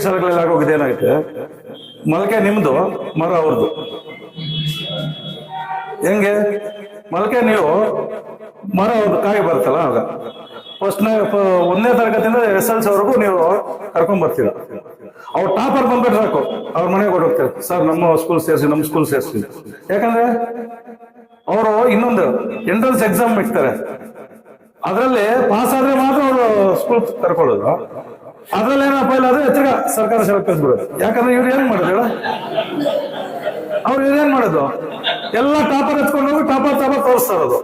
ಶಾಲೆಗಳಲ್ಲಿ ಆಗೋಗಿದೆ, ಏನಾಗುತ್ತೆ? ಮೊಳಕೆ ನಿಮ್ದು, ಮರ ಅವ್ರದ್ದು. ಹೆಂಗೆ? ಮೊಳಕೆ ನೀವು, ಮರ ಅವ್ರದ್ದು ಕಾಯಿ ಬರುತ್ತಲ್ಲ ಆಗ. ಫಸ್ಟ್ನೇ ಒಂದನೇ ತರಗತಿಯಿಂದ ಎಸ್ ಎಲ್ ಸಿವರೆಗೂ ನೀವು ಕರ್ಕೊಂಡ್ ಬರ್ತೀರ. ಅವ್ರು ಟಾಪರ್ ಬಂದ್ಬಿಟ್ರೆ ಸಾಕು. ಅವ್ರ ಮನೆಗೆ ಕೊಡೋಗ್ತಾರೆ ಸರ್, ನಮ್ಮ ಸ್ಕೂಲ್ ಸೇರಿಸಿ, ನಮ್ಮ ಸ್ಕೂಲ್ ಸೇರಿಸಿ. ಯಾಕಂದ್ರೆ, ಅವರು ಇನ್ನೊಂದು ಎಂಟ್ರೆನ್ಸ್ ಎಕ್ಸಾಮ್ ಇಡ್ತಾರೆ. ಅದರಲ್ಲಿ ಪಾಸ್ ಆದ್ರೆ ಮಾತ್ರ ಅವರು ಸ್ಕೂಲ್ ಕರ್ಕೊಳ್ಳೋದು ಅದ್ರಲ್ಲಿ ಏನಪ್ಪ ಇಲ್ಲ ಆದ್ರೆ ಎಚ್ಚರಿಕ ಸರ್ಕಾರ ಶಾಲೆ ಬಿಡೋದು ಯಾಕಂದ್ರೆ ಇವ್ರು ಏನ್ ಮಾಡೋದು ಹೇಳ? ಅವ್ರು ಇವ್ರು ಏನ್ ಮಾಡೋದು? ಎಲ್ಲ ಟಾಪರ್ ಎತ್ಕೊಂಡು ಹೋಗಿ ಟಾಪರ್ ಟಾಪರ್ ತೋರಿಸ್ತಾ ಇರೋದು.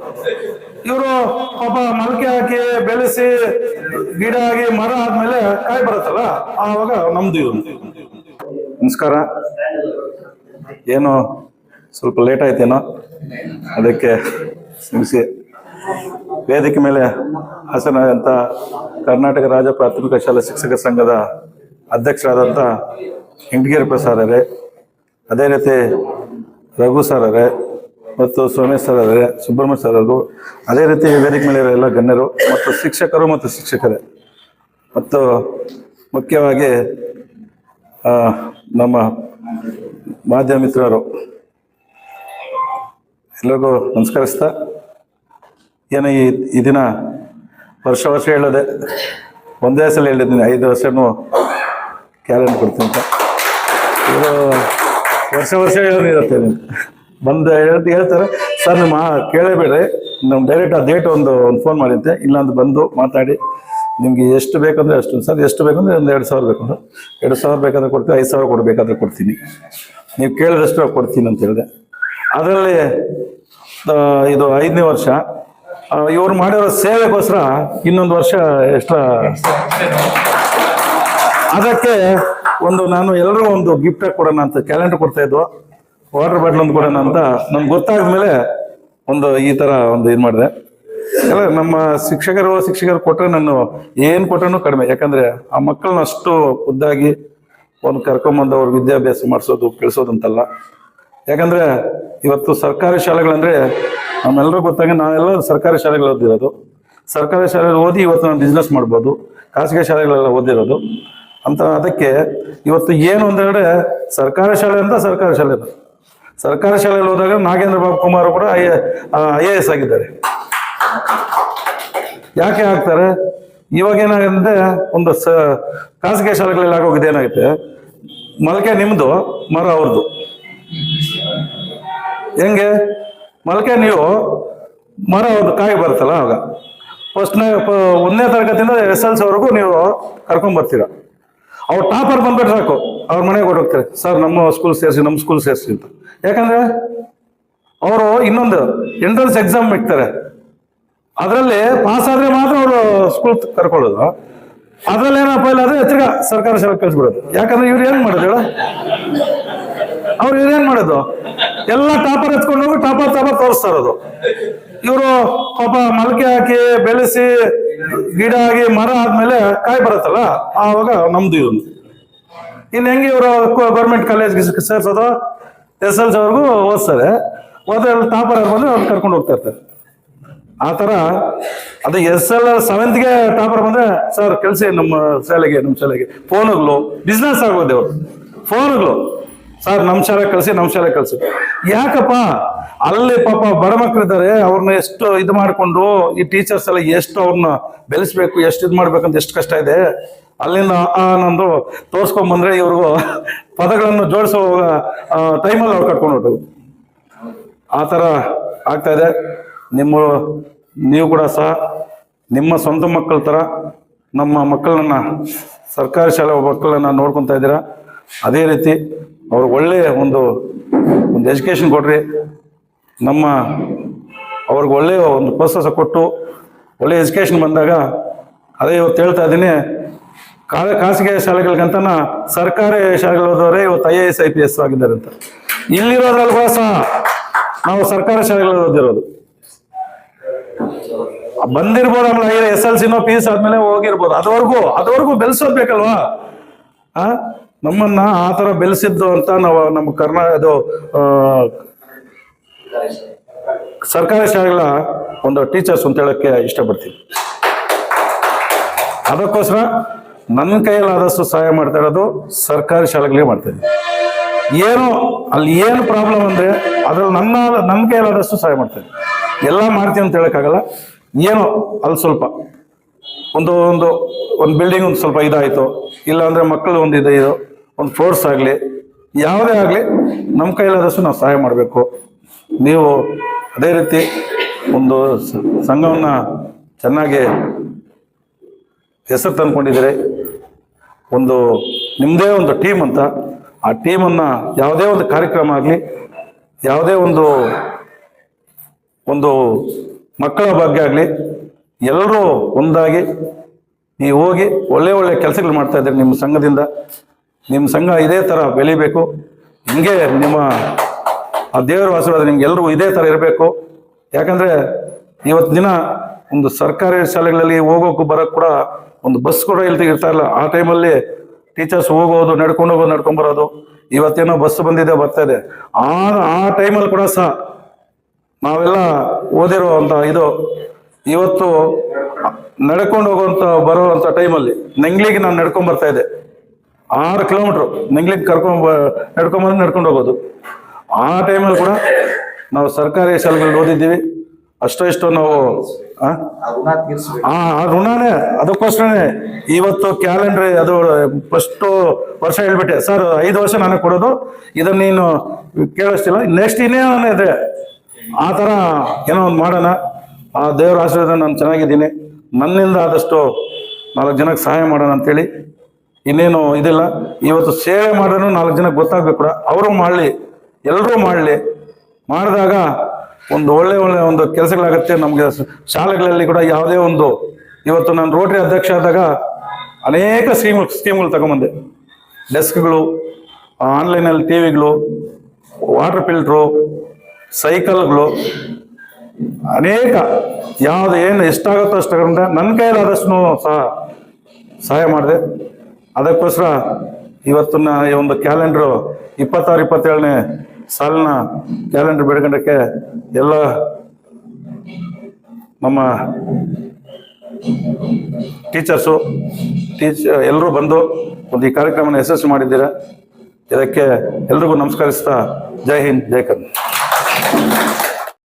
ಇವರು ಪಾಪ ಮೊಳಕೆ ಹಾಕಿ, ಬೆಳೆಸಿ, ಗಿಡ ಆಗಿ ಮರ ಆದ್ಮೇಲೆ ಕಾಯಿ ಬರುತ್ತಲ್ಲ, ಆವಾಗ ನಮ್ದು ಇವ್ರು. ನಮಸ್ಕಾರ. ಏನು, ಸ್ವಲ್ಪ ಲೇಟ್ ಆಯ್ತೇನೋ? ಅದಕ್ಕೆ ಕ್ಷಮಿಸಿ ವೇದಿಕೆ ಮೇಲೆ ಹಾಸನಾದಂಥ ಕರ್ನಾಟಕ ರಾಜ್ಯ ಪ್ರಾಥಮಿಕ ಶಾಲಾ ಶಿಕ್ಷಕ ಸಂಘದ ಅಧ್ಯಕ್ಷರಾದಂಥ ಪ್ರಸಾದ್ ಅವರೇ, ಅದೇ ರೀತಿ ರಘು ಸರ್ ಅವರೇ ಮತ್ತು ಸೋಮೇಶ್ ಸರ್ ಅವರೇ, ಸುಬ್ರಹ್ಮಣ್ಯ ಸರ್ ಅವರು ಅದೇ ರೀತಿ ವೇದಿಕೆ ಮೇಲೆ ಎಲ್ಲ ಗಣ್ಯರು ಮತ್ತು ಶಿಕ್ಷಕರು ಮತ್ತು ಶಿಕ್ಷಕರೇ. ಮತ್ತು ಮುಖ್ಯವಾಗಿ ನಮ್ಮ ಮಾಧ್ಯಮ ಮಿತ್ರರು ಎಲ್ಲರಿಗೂ ನಮಸ್ಕರಿಸ್ತಾ ಏನು ಈ ದಿನ ವರ್ಷ ವರ್ಷ ಹೇಳೋದೆ ಒಂದೇ ಸಲ ಹೇಳಿದ್ದೀನಿ, ಐದು ವರ್ಷನೂ ಕ್ಯಾಲೆಂಡರ್ ಕೊಡ್ತೀನಿ ಅಂತ. ಇದು ವರ್ಷ ವರ್ಷ ಹೇಳೋದಿರುತ್ತೆ ಬಂದು ಹೇಳ್ತಿ ಹೇಳ್ತಾರೆ, ಸರ್, ನಿಮ್ಮ ಕೇಳಬೇಡ್ರಿ ನಮ್ಮ ಡೈರೆಕ್ಟ್ ಆ ಡೇಟ್ ಒಂದು ಒಂದು ಫೋನ್ ಮಾಡಿದ್ದೆ. ಇಲ್ಲಾಂದ್ರೆ ಬಂದು ಮಾತಾಡಿ, ನಿಮಗೆ ಎಷ್ಟು ಬೇಕಂದ್ರೆ ಅಷ್ಟು, ಸರ್, ಎಷ್ಟು ಬೇಕಂದ್ರೆ ಒಂದು ಎರಡು ಸಾವಿರ ಬೇಕಂದ್ರೆ ಎರಡು ಸಾವಿರ ಬೇಕಾದ್ರೆ ಕೊಡ್ತೀನಿ, ಐದು ಸಾವಿರ ಕೊಡಬೇಕಾದ್ರೆ ಕೊಡ್ತೀನಿ. ನೀವು ಕೇಳಿದಷ್ಟು ಕೊಡ್ತೀನಿ ಅಂತ ಹೇಳಿದೆ. ಅದರಲ್ಲಿ ಇದು ಐದನೇ ವರ್ಷ ಇವ್ರು ಮಾಡಿರೋ ಸೇವೆಗೋಸ್ಕರ ಇನ್ನೊಂದು ವರ್ಷ ಎಕ್ಸ್ಟ್ರಾ ಅದಕ್ಕೆ ಒಂದು ನಾನು ಎಲ್ಲರೂ ಒಂದು ಗಿಫ್ಟ್ ಕೊಡೋಣ ಅಂತ ಕ್ಯಾಲೆಂಡರ್ ಕೊಡ್ತಾ ಇದ್ವು. ವಾಟರ್ ಬಾಟ್ಲ್ ಒಂದು ಕೊಡೋಣ ಅಂತ. ನನ್ಗೆ ಗೊತ್ತಾದ್ಮೇಲೆ ಒಂದು ಈ ತರ ಒಂದು ಇದು ಮಾಡಿದೆ. ಎಲ್ಲ ನಮ್ಮ ಶಿಕ್ಷಕರು ಶಿಕ್ಷಕರು ಕೊಟ್ಟರೆ ನಾನು ಏನು ಕೊಟ್ಟರು ಕಡಿಮೆ. ಯಾಕಂದ್ರೆ ಆ ಮಕ್ಕಳನ್ನ ಅಷ್ಟು ಖುದ್ದಾಗಿ ಒಂದು ಕರ್ಕೊಂಬಂದು ಅವ್ರ ವಿದ್ಯಾಭ್ಯಾಸ ಮಾಡಿಸೋದು, ಕಳಿಸೋದು ಯಾಕಂದ್ರೆ ಇವತ್ತು ಸರ್ಕಾರಿ ಶಾಲೆಗಳಂದ್ರೆ ನಮ್ಮೆಲ್ಲರೂ ಗೊತ್ತಾಗ ನಾವೆಲ್ಲ ಸರ್ಕಾರಿ ಶಾಲೆಗಳು ಓದಿರೋದು. ಸರ್ಕಾರಿ ಶಾಲೆಗಳು ಓದಿ ಇವತ್ತು ನಾವು ಬಿಸ್ನೆಸ್ ಮಾಡ್ಬೋದು. ಖಾಸಗಿ ಶಾಲೆಗಳೆಲ್ಲ ಓದಿರೋದು. ಅಂತ ಅದಕ್ಕೆ ಇವತ್ತು ಏನು ಅಂದ್ರೆ ಸರ್ಕಾರಿ ಶಾಲೆ ಅಂತ ಸರ್ಕಾರಿ ಶಾಲೆ. ಸರ್ಕಾರಿ ಶಾಲೆಯಲ್ಲಿ ಹೋದಾಗ ನಾಗೇಂದ್ರ ಬಾಬು ಕುಮಾರ್ ಕೂಡ ಐ ಎ ಎಸ್ ಆಗಿದ್ದಾರೆ. ಯಾಕೆ ಆಗ್ತಾರೆ? ಇವಾಗ ಏನಾಗುತ್ತೆ ಒಂದು ಸ, ಖಾಸಗಿ ಶಾಲೆಗಳಲ್ಲಿ ಆಗೋಗಿದೆ ಏನಾಗುತ್ತೆ? ಮೊಳಕೆ ನಿಮ್ಮದು ಮರ ಅವ್ರದ್ದು ಹೆಂಗೆ? ಮೊಳಕೆ ನೀವು ಮರ ಒಂದು ಕಾಯಿ ಬರುತ್ತಲ್ಲ ಆವಾಗ ಫಸ್ಟ್ನೇ ಒಂದನೇ ತರಗತಿಯಿಂದ ಎಸ್ ಎಲ್ ಸಿವರೆಗೂ ನೀವು ಕರ್ಕೊಂಡ್ ಬರ್ತೀರ. ಅವ್ರು ಟಾಪರ್ ಬಂದ್ಬಿಟ್ಟು ಸಾಕು. ಅವ್ರ ಮನೆಗೆ ಹೋಗ್ತಾರೆ. ಸರ್, ನಮ್ಮ ಸ್ಕೂಲ್ ಸೇರಿಸಿ, ನಮ್ಮ ಸ್ಕೂಲ್ ಸೇರಿಸಿ ಅಂತ. ಯಾಕಂದ್ರೆ ಅವರು ಇನ್ನೊಂದು ಎಂಟ್ರೆನ್ಸ್ ಎಕ್ಸಾಮ್ ಇಡ್ತಾರೆ. ಅದರಲ್ಲಿ ಪಾಸ್ ಆದ್ರೆ ಮಾತ್ರ ಅವರು ಸ್ಕೂಲ್ ಕರ್ಕೊಳ್ಳೋದು. ಅದ್ರಲ್ಲಿ ಏನಪ್ಪ ಇಲ್ಲ ಅಂದ್ರೆ ಎತ್ತಿರ ಸರ್ಕಾರ ಶಾಲೆ ಕಳಿಸ್ಬಿಡೋದು. ಯಾಕಂದ್ರೆ ಇವ್ರು ಏನು ಮಾಡೋದು ಹೇಳ? ಅವ್ರು ಇವ್ರು ಏನು ಮಾಡೋದು? ಎಲ್ಲ ಟಾಪರ್ ಎತ್ಕೊಂಡು ಹೋಗಿ ಟಾಪರ್ ಟಾಪರ್ ತೋರಿಸ್ತಾ ಅದು ಇವರು ಪಾಪ ಮೊಳಕೆ ಹಾಕಿ ಬೆಳೆಸಿ ಗಿಡ ಆಗಿ ಮರ ಆದ್ಮೇಲೆ ಕಾಯಿ ಬರುತ್ತಲ್ಲ, ಆವಾಗ ನಮ್ದು ಇವನು ಇನ್ನು ಹೆಂಗೆ ಇವರು ಗೌರ್ಮೆಂಟ್ ಕಾಲೇಜ್ಗೆ ಸೇರ್ಸೋದು? ಎಸ್ ಎಲ್ ಸಿ ಅವ್ರಿಗೂ ಓದಿಸ್ತಾರೆ ಓದಲ್ಲಿ ಟಾಪರ್ ಬಂದ್ರೆ ಅವ್ರು ಕರ್ಕೊಂಡು ಹೋಗ್ತಾ ಇರ್ತಾರೆ. ಆ ಥರ ಅದು ಎಸ್ ಎಲ್ ಸೆವೆಂತ್ಗೆ ಟಾಪರ್ ಬಂದ್ರೆ, ಸರ್, ಕೆಲಸ ನಮ್ಮ ಶಾಲೆಗೆ ನಮ್ಮ ಶಾಲೆಗೆ? ಫೋನುಗಳು ಬಿಸ್ನೆಸ್ ಆಗೋದೆ ಅವರು ಫೋನುಗಳು. ಸರ್ ನಮ್ಮ ಶಾಲೆ ಕಳಿಸಿ ನಮ್ಮ ಶಾಲೆ ಕಳಿಸಿ. ಯಾಕಪ್ಪ? ಅಲ್ಲಿ ಪಾಪ ಬಡ ಮಕ್ಕಳಿದ್ದಾರೆ ಅವ್ರನ್ನ ಎಷ್ಟು ಇದು ಮಾಡಿಕೊಂಡು ಈ ಟೀಚರ್ಸ್ ಎಲ್ಲ ಎಷ್ಟು ಅವ್ರನ್ನ ಬೆಳೆಸ್ಬೇಕು ಎಷ್ಟು ಇದು ಮಾಡ್ಬೇಕಂತ ಎಷ್ಟು ಕಷ್ಟ ಇದೆ. ಅಲ್ಲಿಂದ ಆ ನಂದು ತೋರ್ಸ್ಕೊಂಡ್ ಬಂದ್ರೆ ಇವ್ರಿಗೂ ಪದಗಳನ್ನು ಜೋಡಿಸೋ ಟೈಮಲ್ಲಿ ಅವ್ರು ಕಟ್ಕೊಂಡು ಹೊರಟೋದು ಆ ಥರ ಆಗ್ತಾ ಇದೆ. ನಿಮ್ಮ, ನೀವು ಕೂಡ ಸಹ ನಿಮ್ಮ ಸ್ವಂತ ಮಕ್ಕಳ ಥರ ನಮ್ಮ ಮಕ್ಕಳನ್ನ ಸರ್ಕಾರಿ ಶಾಲೆ ಮಕ್ಕಳನ್ನ ನೋಡ್ಕೊತಾ ಇದ್ದೀರಾ? ಅದೇ ರೀತಿ ಅವ್ರಿಗೆ ಒಳ್ಳೆಯ ಒಂದು ಒಂದು ಎಜುಕೇಶನ್ ಕೊಡ್ರಿ ನಮ್ಮ, ಅವ್ರಿಗೆ ಒಳ್ಳೆಯ ಒಂದು ಪ್ರೋತ್ಸಾಹ ಕೊಟ್ಟು ಒಳ್ಳೆಯ ಎಜುಕೇಶನ್ ಬಂದಾಗ, ಅದೇ ಇವತ್ತು ಹೇಳ್ತಾ ಇದ್ದೀನಿ ಕಾ ಖಾಸಗಿ ಶಾಲೆಗಳಿಗಂತನ ಸರ್ಕಾರಿ ಶಾಲೆಗಳು ಹೋದವರೇ ಇವತ್ತು I A S I P S ಆಗಿದ್ದಾರೆ ಅಂತ. ಇಲ್ಲಿರೋದ್ರಲ್ಲಿ ಕೂಡ ಸಹ ನಾವು ಸರ್ಕಾರಿ ಶಾಲೆಗಳಲ್ಲಿ ಓದಿರೋದು. ಬಂದಿರ್ಬೋದು ಆಮೇಲೆ ಎಸ್ ಎಲ್ ಸಿನೋ ಪಿ ಎಸ್ ಆದ್ಮೇಲೆ ಹೋಗಿರ್ಬೋದು. ಅದವರೆಗೂ ಅದವರೆಗೂ ಬೆಳೆಸೋದ್ಬೇಕಲ್ವಾ ಆ? ನಮ್ಮನ್ನ ಆ ತರ ಬೆಳೆಸಿದ್ದು ಅಂತ ನಾವು ನಮ್ಮ ಕರ್ನಾ, ಇದು ಸರ್ಕಾರಿ ಶಾಲೆಗಳ ಒಂದು ಟೀಚರ್ಸ್ ಅಂತ ಹೇಳಕ್ಕೆ ಇಷ್ಟಪಡ್ತೀನಿ. ಅದಕ್ಕೋಸ್ಕರ ನನ್ನ ಕೈಯಲ್ಲಾದಷ್ಟು ಸಹಾಯ ಮಾಡ್ತಾ ಇರೋದು ಸರ್ಕಾರಿ ಶಾಲೆಗಳಿಗೆ ಮಾಡ್ತಾ ಏನು, ಅಲ್ಲಿ ಏನು ಪ್ರಾಬ್ಲಮ್ ಅಂದರೆ ಅದ್ರಲ್ಲಿ ನನ್ನ ನನ್ನ ಕೈಯಲ್ಲಾದಷ್ಟು ಸಹಾಯ ಮಾಡ್ತಾ ಇದ್ದೀನಿ. ಎಲ್ಲ ಮಾಡ್ತೀನಿ ಅಂತ ಹೇಳೋಕ್ಕಾಗಲ್ಲ. ಏನೋ, ಅಲ್ಲಿ ಸ್ವಲ್ಪ ಒಂದು ಒಂದು ಒಂದು ಬಿಲ್ಡಿಂಗ್ ಒಂದು ಸ್ವಲ್ಪ ಇದಾಯಿತು. ಇಲ್ಲ ಅಂದರೆ ಮಕ್ಕಳು ಒಂದು ಇದು ಇದು. ಒಂದು ಫ್ಲೋರ್ಸ್ ಆಗಲಿ, ಯಾವುದೇ ಆಗಲಿ ನಮ್ಮ ಕೈಲಾದಷ್ಟು ನಾವು ಸಹಾಯ ಮಾಡಬೇಕು. ನೀವು ಅದೇ ರೀತಿ ಒಂದು ಸಂಘವನ್ನು ಚೆನ್ನಾಗಿ ಹೆಸರು ತಂದ್ಕೊಂಡಿದ್ದೀರಿ. ಒಂದು ನಿಮ್ಮದೇ ಒಂದು ಟೀಮ್ ಅಂತ. ಆ ಟೀಮನ್ನು ಯಾವುದೇ ಒಂದು ಕಾರ್ಯಕ್ರಮ ಆಗಲಿ, ಯಾವುದೇ ಒಂದು ಒಂದು ಮಕ್ಕಳ ಬಗ್ಗೆ ಆಗಲಿ ಎಲ್ಲರೂ ಒಂದಾಗಿ ನೀವು ಹೋಗಿ ಒಳ್ಳೆ ಒಳ್ಳೆ ಕೆಲಸಗಳು ಮಾಡ್ತಾ ಇದ್ದೀರಿ ನಿಮ್ಮ ಸಂಘದಿಂದ. ನಿಮ್ಮ ಸಂಘ ಇದೇ ಥರ ಬೆಳಿಬೇಕು. ಹಿಂಗೆ ನಿಮ್ಮ ಆ ದೇವರ ಆಶೀರ್ವಾದ ನಿಮ್ಗೆ ಎಲ್ಲರೂ ಇದೇ ಥರ ಇರಬೇಕು. ಯಾಕಂದರೆ ಇವತ್ತು ದಿನ ಒಂದು ಸರ್ಕಾರಿ ಶಾಲೆಗಳಲ್ಲಿ ಹೋಗೋಕ್ಕೂ ಬರೋಕ್ಕೆ ಕೂಡ ಒಂದು ಬಸ್ ಕೂಡ ಇಲ್ತಿಗೆ ಇರ್ತಾ ಇಲ್ಲ. ಆ ಟೈಮಲ್ಲಿ ಟೀಚರ್ಸ್ ಹೋಗೋದು, ನಡ್ಕೊಂಡು ಹೋಗೋದು, ನಡ್ಕೊಂಡು ಬರೋದು. ಇವತ್ತೇನೋ ಬಸ್ ಬಂದಿದೆ, ಬರ್ತಾ ಇದೆ. ಆ ಆ ಟೈಮಲ್ಲಿ ಕೂಡ ಸಹ ನಾವೆಲ್ಲ ಓದಿರೋ ಅಂತ ಇದು ಇವತ್ತು ನಡ್ಕೊಂಡು ಹೋಗುವಂತ, ಬರುವಂತ ಟೈಮಲ್ಲಿ ನೆಂಗ್ಲಿಗೆ ನಾನು ನಡ್ಕೊಂಡ್ ಬರ್ತಾ ಇದ್ದೆ. ಆರು ಕಿಲೋಮೀಟರ್ ನೆಂಗ್ಲಿಗೆ ಕರ್ಕೊಂಡ್ ಬ- ನಡ್ಕೊಂಡ್ ಬಂದು ನಡ್ಕೊಂಡು ಹೋಗೋದು. ಆ ಟೈಮಲ್ಲಿ ಕೂಡ ನಾವು ಸರ್ಕಾರಿ ಶಾಲೆಗಳಲ್ಲಿ ಓದಿದ್ದೀವಿ. ಅಷ್ಟೋ ಇಷ್ಟೋ ನಾವು, ಆ? ಋಣನೇ, ಅದಕ್ಕೋಸ್ಕರನೇ ಇವತ್ತು ಕ್ಯಾಲೆಂಡರ್ ಅದು ಫಸ್ಟ್ ವರ್ಷ ಹೇಳ್ಬಿಟ್ಟೆ, ಸರ್, ಐದು ವರ್ಷ ನನಗೆ ಕೊಡೋದು, ಇದನ್ನ ನೀನು ಕೇಳಿಸ್ತಿಲ್ಲ ನೆಕ್ಸ್ಟ್ ಇನ್ನೇನೇ ಇದೆ, ಆ ಥರ ಏನೋ ಒಂದು ಮಾಡೋಣ. ಆ ದೇವರ ಆಶೀರ್ವಾದ ನಾನು ಚೆನ್ನಾಗಿದ್ದೀನಿ. ನನ್ನಿಂದ ಆದಷ್ಟು ನಾಲ್ಕು ಜನಕ್ಕೆ ಸಹಾಯ ಮಾಡೋಣ ಅಂತೇಳಿ. ಇನ್ನೇನು ಇದಿಲ್ಲ. ಇವತ್ತು ಸೇವೆ ಮಾಡೋನು ನಾಲ್ಕು ಜನಕ್ಕೆ ಗೊತ್ತಾಗಬೇಕು ಕೂಡ. ಅವರು ಮಾಡಲಿ ಎಲ್ಲರೂ ಮಾಡಲಿ. ಮಾಡಿದಾಗ ಒಂದು ಒಳ್ಳೆ ಒಳ್ಳೆ ಒಂದು ಕೆಲಸಗಳಾಗುತ್ತೆ. ನಮಗೆ ಶಾಲೆಗಳಲ್ಲಿ ಕೂಡ ಯಾವುದೇ ಒಂದು, ಇವತ್ತು ನಾನು ರೋಟರಿ ಅಧ್ಯಕ್ಷ ಆದಾಗ ಅನೇಕ ಸ್ಕೀಮ್, ಸ್ಕೀಮ್ಗಳು ತಗೊಂಬಂದೆ. ಡೆಸ್ಕ್ಗಳು, ಆನ್ಲೈನಲ್ಲಿ ಟಿ ವಿಗಳು ವಾಟರ್ ಫಿಲ್ಟ್ರು, ಸೈಕಲ್ಗಳು ಅನೇಕ ಯಾವುದು ಏನು ಎಷ್ಟಾಗುತ್ತೋ ಅಷ್ಟಾಗುತ್ತೆ ನನ್ನ ಕೈಲಾದಷ್ಟು ಸಹ ಸಹಾಯ ಮಾಡಿದೆ. ಅದಕ್ಕೋಸ್ಕರ ಇವತ್ತಿನ ಈ ಒಂದು ಕ್ಯಾಲೆಂಡ್ರು ಇಪ್ಪತ್ತಾರು, ಇಪ್ಪತ್ತೇಳನೇ ಸಾಲಿನ ಕ್ಯಾಲೆಂಡರ್ ಬೆಳಗಂಡಕ್ಕೆ ಎಲ್ಲ ನಮ್ಮ ಟೀಚರ್ಸು, ಟೀಚ್ ಎಲ್ಲರೂ ಬಂದು ಒಂದು ಈ ಕಾರ್ಯಕ್ರಮನ ಯಶಸ್ವಿ ಮಾಡಿದ್ದೀರ? ಇದಕ್ಕೆ ಎಲ್ರಿಗೂ ನಮಸ್ಕರಿಸ್ತಾ ಜೈ ಹಿಂದ್, ಜೈ ಕರ್ನಾಟಕ.